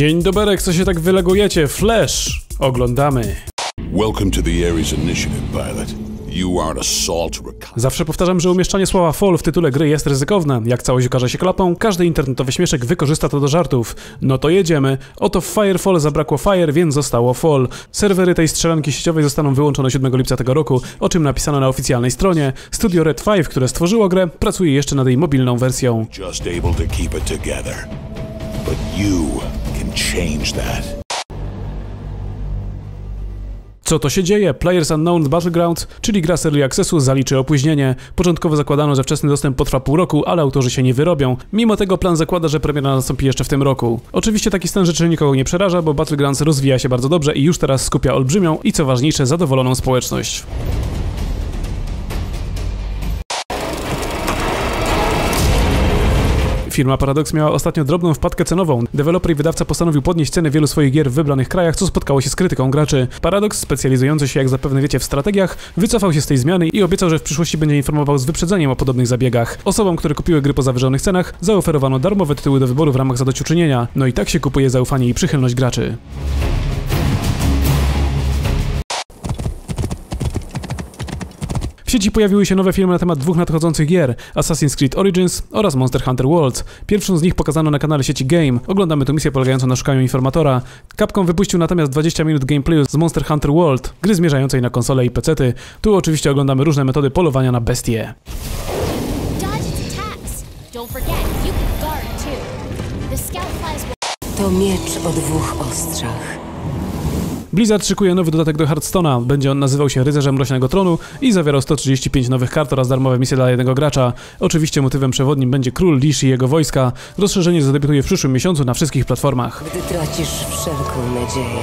Dzień doberek, co się tak wylegujecie? Flash! Oglądamy. Welcome to the Ares Initiative, pilot. Zawsze powtarzam, że umieszczanie słowa fall w tytule gry jest ryzykowne. Jak całość okaże się klapą, każdy internetowy śmieszek wykorzysta to do żartów. No to jedziemy. Oto w Firefall zabrakło Fire, więc zostało Fall. Serwery tej strzelanki sieciowej zostaną wyłączone 7 lipca tego roku, o czym napisano na oficjalnej stronie. Studio Red 5, które stworzyło grę, pracuje jeszcze nad jej mobilną wersją. Just able to keep it together. But you change that. Co to się dzieje? Players Unknown Battlegrounds, czyli gra Early Accessu, zaliczy opóźnienie. Początkowo zakładano, że wczesny dostęp potrwa pół roku, ale autorzy się nie wyrobią. Mimo tego plan zakłada, że premiera nastąpi jeszcze w tym roku. Oczywiście taki stan rzeczy nikogo nie przeraża, bo Battlegrounds rozwija się bardzo dobrze i już teraz skupia olbrzymią i co ważniejsze, zadowoloną społeczność. Firma Paradox miała ostatnio drobną wpadkę cenową. Deweloper i wydawca postanowił podnieść ceny wielu swoich gier w wybranych krajach, co spotkało się z krytyką graczy. Paradox, specjalizujący się, jak zapewne wiecie, w strategiach, wycofał się z tej zmiany i obiecał, że w przyszłości będzie informował z wyprzedzeniem o podobnych zabiegach. Osobom, które kupiły gry po zawyżonych cenach, zaoferowano darmowe tytuły do wyboru w ramach zadośćuczynienia. No i tak się kupuje zaufanie i przychylność graczy. W sieci pojawiły się nowe filmy na temat dwóch nadchodzących gier Assassin's Creed Origins oraz Monster Hunter Worlds. Pierwszą z nich pokazano na kanale sieci Game. Oglądamy tę misję polegającą na szukaniu informatora. Capcom wypuścił natomiast 20 minut gameplayu z Monster Hunter World, gry zmierzającej na konsole i pecety. Tu oczywiście oglądamy różne metody polowania na bestie. To miecz o dwóch ostrzach. Blizzard szykuje nowy dodatek do Hearthstone'a. Będzie on nazywał się Rycerzem Mrocznego Tronu i zawierał 135 nowych kart oraz darmowe misje dla jednego gracza. Oczywiście motywem przewodnim będzie król Lish i jego wojska. Rozszerzenie zadebiutuje w przyszłym miesiącu na wszystkich platformach. Gdy tracisz wszelką nadzieję.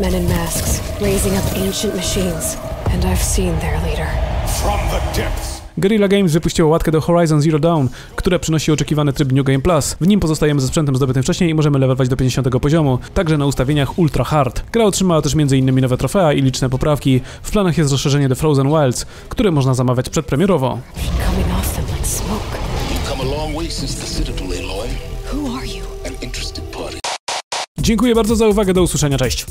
Men in masks, raising up ancient machines. And I've seen their leader. From the depths. Guerrilla Games wypuściło łatkę do Horizon Zero Dawn, która przynosi oczekiwany tryb New Game Plus. W nim pozostajemy ze sprzętem zdobytym wcześniej i możemy levelować do 50 poziomu, także na ustawieniach Ultra Hard. Gra otrzymała też m.in. nowe trofea i liczne poprawki. W planach jest rozszerzenie The Frozen Wilds, które można zamawiać przedpremierowo. Dziękuję bardzo za uwagę, do usłyszenia, cześć!